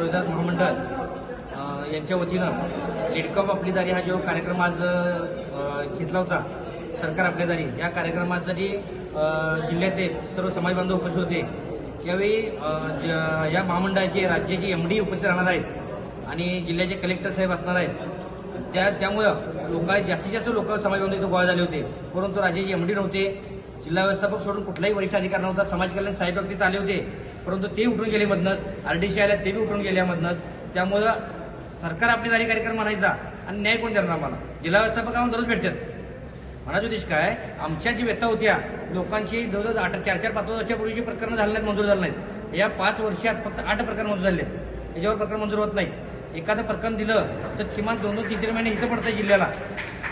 रोजगार महामंडळ यांच्या वतीनं लिडकॉप आपली दारी हा जो कार्यक्रम आज घेतला होता सरकार आपल्या दारी या कार्यक्रमासाठी जरी जिल्ह्याचे सर्व समाज बांधव उपस्थित होते यावेळी ज- या महामंडळाचे राज्याचे एम डी उपस्थित राहणार आहेत आणि जिल्ह्याचे कलेक्टर साहेब असणार आहेत त्या त्यामुळं लोक जास्तीत जास्त लोक समाज बांधव इथं गोळा झाले होते परंतु राज्याचे एम डी नव्हते जिल्हा व्यवस्थापक सोडून कुठलाही वरिष्ठ अधिकार नव्हता. समाज कल्याण साहेब व्यक्ती आले होते. परंतु ते उठून गेले मधनच. आरडीसी आल्या ते बी उठून गेल्यामधनच त्यामुळं सरकार आपली जारी कार्यक्रम म्हणायचा आणि न्याय कोण देणार आम्हाला? जिल्हा व्यवस्थापक आम्हाला दररोज भेटतात. म्हणायचं उद्देश काय आमच्या जी व्यथा होत्या लोकांची जवळजवळ आठ चार चार पाच वर्षापूर्वीची प्रकरणं झाली नाहीत मंजूर झालं नाहीत. या पाच वर्षात फक्त आठ प्रकरण मंजूर झाले. याच्यावर प्रकरण मंजूर होत नाही एखादं प्रकरण दिलं तर किमान दोन दोन तीन तीन महिने इथं पडतं जिल्ह्याला.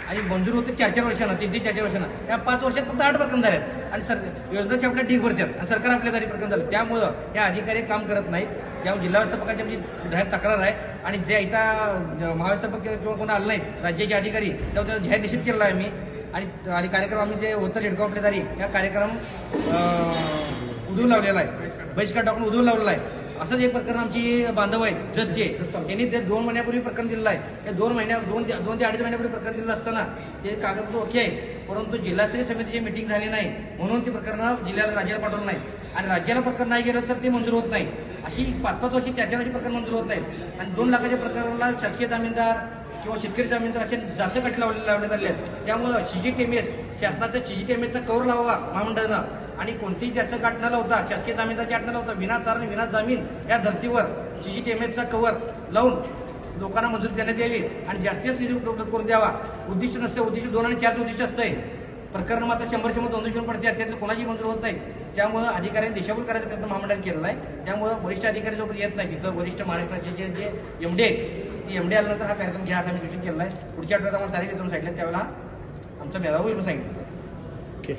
आणि मंजूर होते चार चार वर्षांना तीन तीन चार चार वर्षांना. या पाच वर्षात फक्त आठ प्रकरण झाल्यात आणि सर योजनाची आपल्या ढीक भरतात. आणि सरकार आपल्या दारी प्रकरण झालं. त्यामुळं या अधिकारी काम करत नाहीत. त्यामुळे जिल्हा व्यवस्थापकाची आमची म्हणजे जाहीर तक्रार आहे आणि जे इथं महाव्यवस्थापक किंवा कोण आलं नाहीत राज्याचे अधिकारी तेव्हा त्याचा जाहीर निषेध केलेला आहे आम्ही आणि आणि कार्यक्रम आम्ही जे होतं लिडको आपल्या दारी या कार्यक्रम उधळून लावलेला आहे. बहिष्कार टाकून उधळून लावलेला आहे. असंच एक प्रकरण आमची बांधव आहेत जजचे. यांनी ते दोन महिन्यापूर्वी प्रकरण दिलेलं आहे. ते दोन महिन्या दोन दोन ते अडीच महिन्यापूर्वी प्रकरण दिलं असताना ते कागदपत्र ओके आहे परंतु जिल्हास्तरीय समितीची मिटिंग झाली नाही. म्हणून ती प्रकरण जिल्ह्याला राज्याला पाठवलं नाही. आणि राज्याला प्रकरण नाही गेलं तर ते मंजूर होत नाही. अशी पाच पाच वर्षी त्याच्या वर्षी प्रकरण मंजूर होत नाही. आणि दोन लाखाच्या प्रकरणाला शासकीय जामीनदार किंवा शेतकरी जमीन असे जास्त काठी लावले लावण्यात आले आहेत. त्यामुळं सीजीटीएमएस शासनाचं सीजीटीएमएसचा कवर लावावा महामंडळानं. आणि कोणतीही जास्त गाठ न लावता शासकीय जामिनाची गाठ न लावता विना तारण विना जामीन या धर्तीवर सीजीटीएमएसचा कवर लावून लोकांना मंजुरी देण्यात यावी आणि जास्तीत निधी उपलब्ध करून द्यावा. उद्दिष्ट नसते उद्दिष्ट दोन आणि चार उद्दिष्ट असतंय. प्रकरण मात्र शंभर शंभर दोन दोनशे पडते. अत्यंत कोणाची मंजूर होत नाही. त्यामुळं अधिकाऱ्यांनी दिशाभूल करायचा प्रयत्न महामंडळाने केलेला आहे. त्यामुळं वरिष्ठ अधिकारी जोपर्यंत येत नाही तिथं वरिष्ठ महाराष्ट्राचे जे जे एमडी आहेत ते एमडी आल्यानंतर हा कार्यक्रम घ्या असं आम्ही सूचित केलेला आहे. पुढच्या आठवड्यात आम्हाला तारीख देऊन सांगितलं. त्यावेळेला आमचा मेळावा होईल सांगितलं. ओके